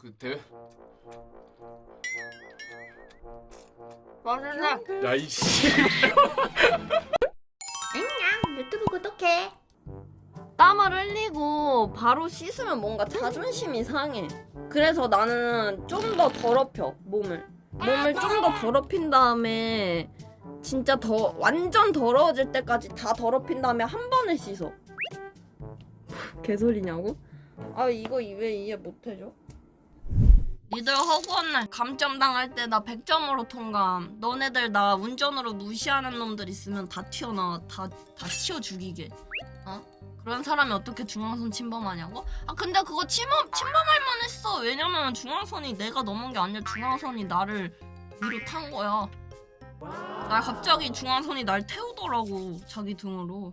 그 대회 맛있네. 야이씨 안녕. 유튜브 구독해. 땀을 흘리고 바로 씻으면 뭔가 자존심이 상해. 그래서 나는 좀 더 더럽혀 몸을. 몸을 좀 더 더럽힌 다음에 진짜 더 완전 더러워질 때까지 다 더럽힌 다음에 한 번에 씻어. 개소리냐고? 아 이거 왜 이해 못 해줘? 니들 허구한 날 감점 당할 때 나 100점으로 통감. 너네들 나 운전으로 무시하는 놈들 있으면 다 튀어나와. 다, 다 치워 죽이게. 어? 그런 사람이 어떻게 중앙선 침범하냐고? 아 근데 그거 침범 침범할 만했어. 왜냐면 중앙선이 내가 넘은 게 아니라 중앙선이 나를 위로 탄 거야. 날 갑자기 중앙선이 날 태우더라고 자기 등으로.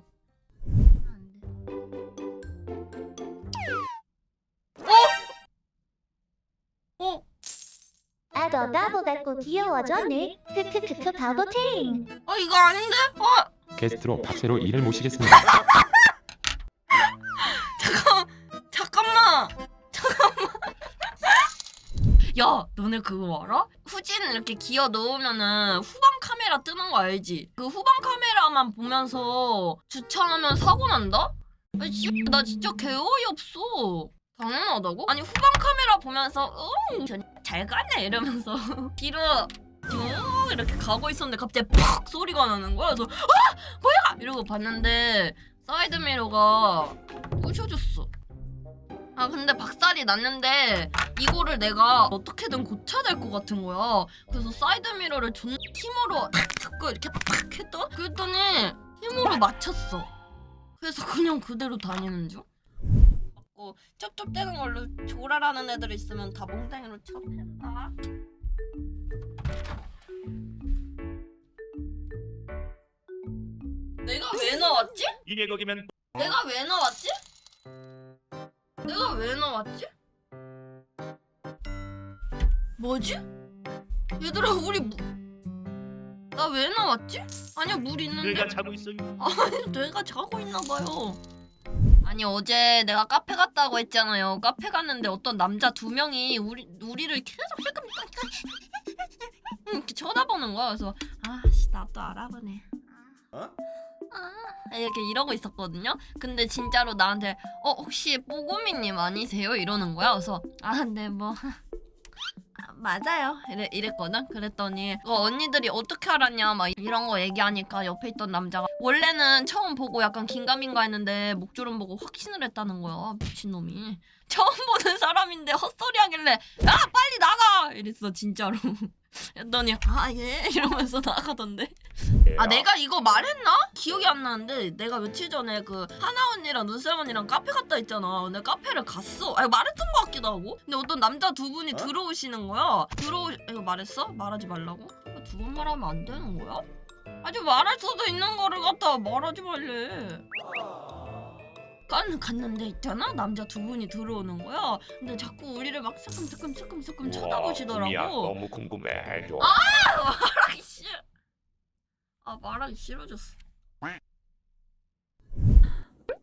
아더 나보 같고 귀여워졌네. 크크크크 바보팅. 아 이거 아닌데? 아 게스트로 박세로 이를 모시겠습니다. 잠깐 잠깐만 잠깐만. 야 너네 그거 알아? 후진 이렇게 기어 넣으면은 후방 카메라 뜨는 거 알지? 그 후방 카메라만 보면서 주차하면 사고 난다? 아니 씨, 나 진짜 개 어이 없어. 당연하다고? 아니 후방 카메라 보면서 응 잘 가네 이러면서 뒤로 쭉 이렇게 가고 있었는데 갑자기 팍 소리가 나는 거야. 그래서 아 뭐야 이러고 봤는데 사이드 미러가 부셔졌어. 아 근데 박살이 났는데 이거를 내가 어떻게든 고쳐야 될 것 같은 거야. 그래서 사이드 미러를 존 힘으로 탁 잡고 이렇게 팍 했다. 그랬더니 힘으로 맞췄어. 그래서 그냥 그대로 다니는 중. 고 쩝쩝대는 걸로 조라라는 애들 있으면 다 몽댕이로 쳐. 내가 왜 나왔지? 이게 거기면 내가 왜 나왔지? 내가 왜 나왔지? 뭐지? 얘들아 우리 무... 나 왜 나왔지? 아니야 물 있는데 내가 자고 있어. 아니 내가 자고 있나 봐요 아니 어제 내가 카페 갔다고 했잖아요 카페 갔는데 어떤 남자 두 명이 우리 우리를 계속 이렇게 쳐다보는 거야 그래서 아씨 나도 알아보네 아 이렇게 이러고 있었거든요. 근데 진짜로 나한테 어 혹시 뽀구미님 아니세요? 이러는 거야. 그래서 아네 뭐. 아, 맞아요. 이래, 이랬거든. 그랬더니 어, 언니들이 어떻게 알았냐 막 이런 거 얘기하니까 옆에 있던 남자가 원래는 처음 보고 약간 긴가민가 했는데 목조름 보고 확신을 했다는 거야. 미친놈이. 처음 보는 사람인데 헛소리 하길래 야 빨리 나가! 이랬어 진짜로. 했더니 아예 이러면서 나가던데. 아 내가 이거 말했나? 기억이 안 나는데 내가 며칠 전에 그 하나 언니랑 눈썰 언니랑 카페 갔다 했잖아. 근데 카페를 갔어. 아 말했던 것 같기도 하고. 근데 어떤 남자 두 분이 들어오시는 거야. 들어오 이거 말했어? 말하지 말라고? 아, 두번 말하면 안 되는 거야? 아주 말할 수도 있는 거를 갖다 말하지 말래. 간 갔는데 있잖아 남자 두 분이 들어오는 거야. 근데 자꾸 우리를 막 스끔스끔 쳐다보시더라고. 너무 궁금해. 해줘. 말하기 싫어. 아 말하기 싫어졌어.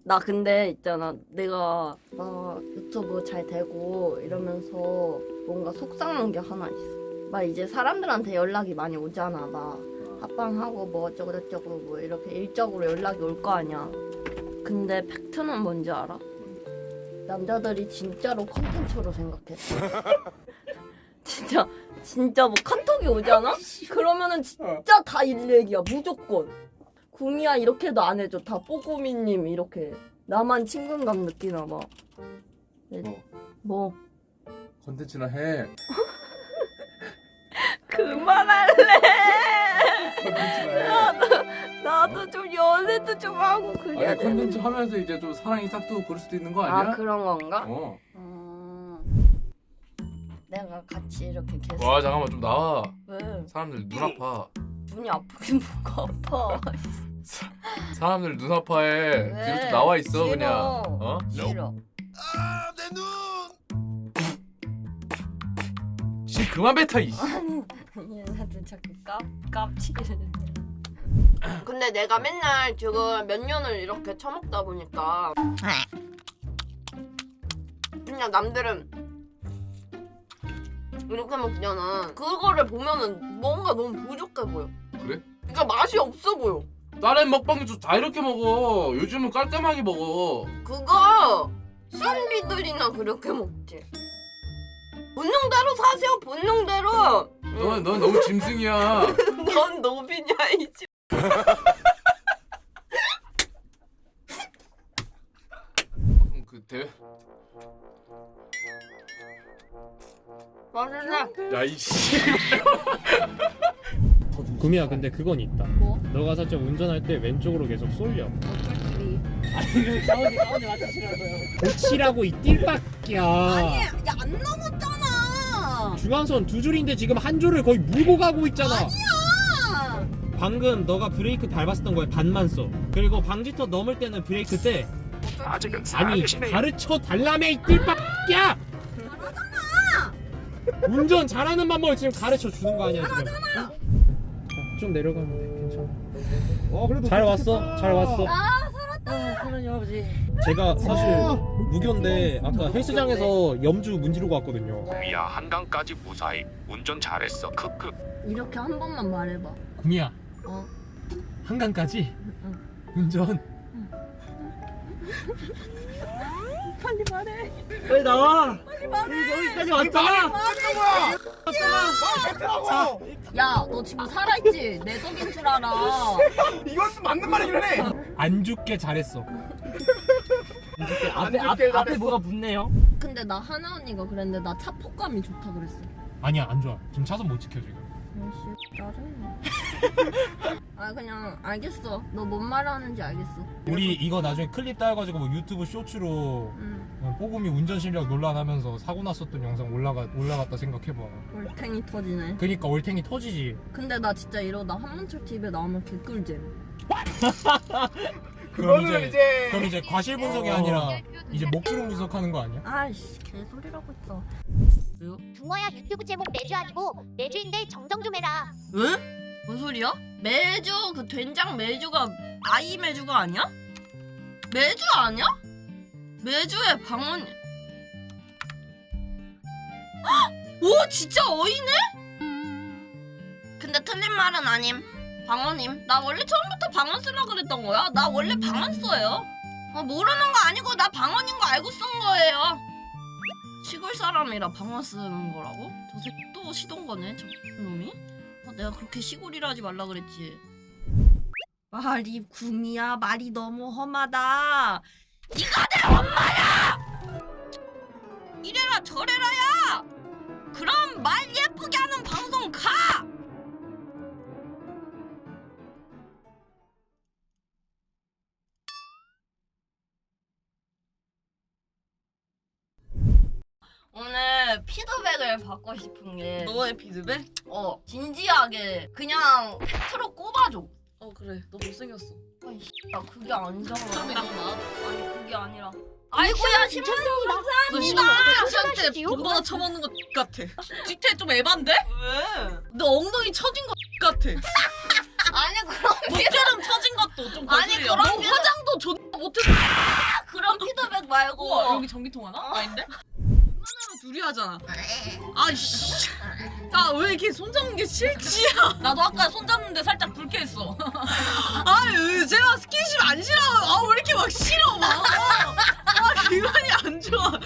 나 근데 있잖아 내가 나 유튜브 잘 되고 이러면서 뭔가 속상한 게 하나 있어. 막 이제 사람들한테 연락이 많이 오잖아 막 합방하고 뭐 어쩌고 저쩌고 뭐 이렇게 일적으로 연락이 올 거 아니야. 근데 팩트는 뭔지 알아? 남자들이 진짜로 컨텐츠로 생각했어. 진짜 진짜 뭐 카톡이 오잖아? 그러면은 진짜 다 일렉이야 무조건 구미야 이렇게도 안 해줘. 다 뽀구미님 이렇게 나만 친근감 느끼나 봐. 뭐? 뭐? 컨텐츠나 해. 그만할래! 컨텐츠나 해. 나도 나도 좀 연애도 좀 하고 그래야 아니 돼 컨텐츠 하면서 이제 좀 사랑이 싹트고 그럴 수도 있는 거 아니야? 아 그런 건가? 어. 음, 내가 같이 이렇게 계속 와 잠깐만 좀 나와. 왜? 사람들 눈 아파 눈이 아프긴 뭐가 아파 사람들 눈 아파해 왜? 뒤로 좀 나와 있어 싫어. 그냥 어? 싫어 씨 그만 뱉어 이 얘네들 자꾸 깝 깝치기를. 근데 내가 맨날 지금 몇 년을 이렇게 처먹다 보니까 그냥 남들은 이렇게 먹잖아. 그거를 보면은 뭔가 너무 부족해 보여. 그래? 그러니까 맛이 없어 보여. 다른 먹방도 다 이렇게 먹어. 요즘은 깔끔하게 먹어. 그거 선비들이나 그렇게 먹지. 본능대로 사세요. 본능대로. 너, 넌 너무 짐승이야. 넌 노비냐 이지. 그럼 그 대회. 맛있네. 야 이씨. 구미야 근데 그건 있다 뭐? 너가 살짝 운전할 때 왼쪽으로 계속 쏠려 어쩔끼리. 고치라고 이 띨밖이야 야 안 넘었잖아. 중앙선 두 줄인데 지금 한 줄을 거의 물고 가고 있잖아 아니야. 방금 너가 브레이크 밟았었던 거에 반만 써 그리고 방지턱 넘을 때는 브레이크 때 아직은 아니 살아계시네. 가르쳐 달라며 이 띨밖이야 운전 잘하는 방법을 지금 가르쳐 주는 거 아니야 지금. 어? 좀 내려가면 돼 괜찮아. 어 그래도 잘 왔어? 잘 왔어? 하나님 아버지. 제가 사실 무교인데 아까 헬스장에서 염주 문지르고 왔거든요. 구미야 한강까지 무사히 운전 잘했어. 크크. 이렇게 한 번만 말해봐. 구미야. 어. 한강까지? 운전 빨리 말해. 빨리 나와. 빨리 말해. 여기까지 왔잖아 야, 너 지금 살아있지? 내 덕인 줄 알아. 이건 맞는 말이긴 해 안 죽게 잘했어. 앞에 앞에 앞에 뭐가 붙네요? 근데 나 하나 언니가 그랬는데 나 차폭감이 좋다 그랬어. 아니야 안 좋아. 지금 차선 못 지켜 지금. 아씨, 짜증나. 아, 그냥 알겠어. 너 뭔 말하는지 알겠어. 우리 이거 나중에 클립 따가지고 뭐 유튜브 쇼츠로 응. 어, 뽀금이 운전 실력 논란하면서 사고 났었던 영상 올라가 올라갔다 생각해봐 올탱이 터지네. 그니까 올탱이 터지지 근데 나 진짜 이러다 한문철 TV에 나오면 개꿀잼. 그럼 그거는 이제, 이제 그럼 이제 과실 분석이 어. 아니라 이제 목주름 분석하는 거 아니야? 아이씨, 개소리라고 있어. 붕어야 유튜브 제목 내주 아니고 내주인데 정정 좀 해라. 응? 뭔 소리야? 매주 그 된장 매주가 아이 매주가 아니야? 매주 아니야? 매주에 방언 헉! 오 진짜 어이네? 근데 틀린 말은 아님 방언님 나 원래 처음부터 방언 쓰려 그랬던 거야 나 원래 방언 써요 어, 모르는 거 아니고 나 방언인 거 알고 쓴 거예요 시골 사람이라 방언 쓰는 거라고? 저 새끼 또 시동 거네 저 놈이 어, 내가 그렇게 시골이라 하지 말라 그랬지. 말이 구미야 말이 너무 험하다. 네가 내 엄마야. 이래라 저래라야. 그럼 말 예쁘게 하는 방송 가. 피드백을 받고 싶은 게 너의 피드백? 어 진지하게 그냥 팩트로 꼽아줘 어 그래 너 못생겼어 아이 야 그게 아니잖아 처음이랑 나 아니 그게 아니라 아이고야 신발 너 씨, 씨발 나 씨한테 하시지요? 돈보다 처먹는 것 같아 뒤태 좀 에반데? 왜? 너 엉덩이 처진 것 같아 아니 그럼 목주름 처진 것도 좀 아니, 거슬려 그럼 너 화장도 존나 못했어 그런 피드백 말고 우와 여기 전기통 하나? 아닌데? 하나면 둘이 하잖아. 아이씨. 나 왜 이렇게 손 잡는 게 싫지? 나도 아까 손 잡는데 살짝 불쾌했어. 아유 제가 스킨십 안 싫어요 아왜 이렇게 막 싫어? 막. 아, 기분이 안 좋아 아,